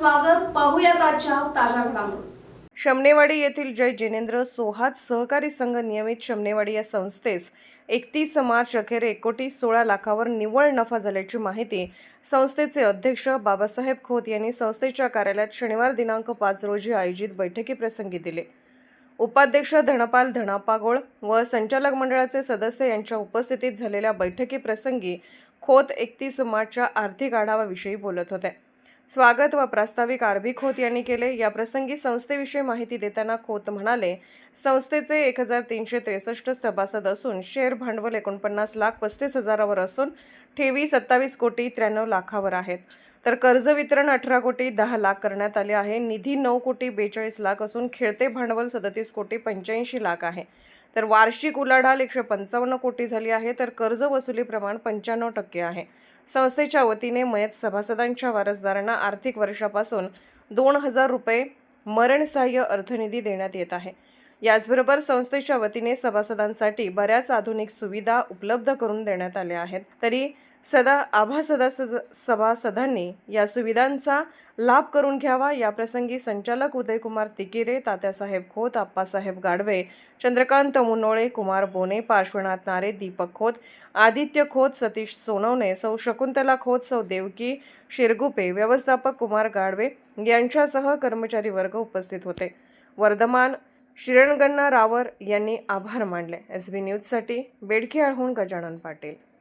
स्वागत. पाहूयात आजच्या ताज्या घडामोडी. शमनेवाडी येथील जय जिनेंद्र सोहात सहकारी संघ नियमित शमनेवाडी या संस्थेस एकतीस मार्च अखेर एकोटी सोळा लाखावर निव्वळ नफा झाल्याची माहिती संस्थेचे अध्यक्ष बाबासाहेब खोत यांनी संस्थेच्या कार्यालयात शनिवार दिनांक पाच रोजी आयोजित बैठकीप्रसंगी दिले. उपाध्यक्ष धनपाल धनापागोळ व संचालक मंडळाचे सदस्य यांच्या उपस्थितीत झालेल्या बैठकीप्रसंगी खोत एकतीस मार्चच्या आर्थिक आढावाविषयी बोलत होते. स्वागत व प्रास्ताविक आरबी खोत यांनी केले. या प्रसंगी संस्थेविषयी माहिती देताना खोत म्हणाले संस्थेचे एक हजार तीनशे त्रेसष्ट सभासद असून शेअर भांडवल एकोणपन्नास लाख पस्तीस हजारावर असून ठेवी सत्तावीस कोटी त्र्याण्णव लाखावर आहेत. तर कर्ज वितरण अठरा कोटी दहा लाख करण्यात आले आहे. निधी नऊ कोटी बेचाळीस लाख असून खेळते भांडवल सदतीस कोटी पंच्याऐंशी लाख आहे. तर वार्षिक उलाढाल एकशे पंचावन्न कोटी झाली आहे. तर कर्ज वसुली प्रमाण पंच्याण्णव टक्के आहे. संस्थेच्या वतीने मयत सभासदांच्या वारसदारांना आर्थिक वर्षापासून दोन हजार रुपये मरण सहाय्य अर्थनिधी देण्यात येत आहे. याचबरोबर संस्थेच्या वतीने सभासदांसाठी बऱ्याच आधुनिक सुविधा उपलब्ध करून देण्यात आल्या आहेत. तरी सदा आभा सदा सभासदांनी या सुविधांचा लाभ करून घ्यावा. याप्रसंगी संचालक उदयकुमार तिकिरे तात्यासाहेब खोत आप्पासाहेब गाडवे चंद्रकांत मुनोळे कुमार बोने पार्श्वनाथ नारे दीपक खोत आदित्य खोत सतीश सोनवणे सौ शकुंतला खोत सौ देवकी शिरगुपे व्यवस्थापक कुमार गाडवे यांच्यासह कर्मचारी वर्ग उपस्थित होते. वर्धमान श्रीरणगण्णा रावर यांनी आभार मानले. एस बी न्यूजसाठी बेडखेळहून गजानन पाटील.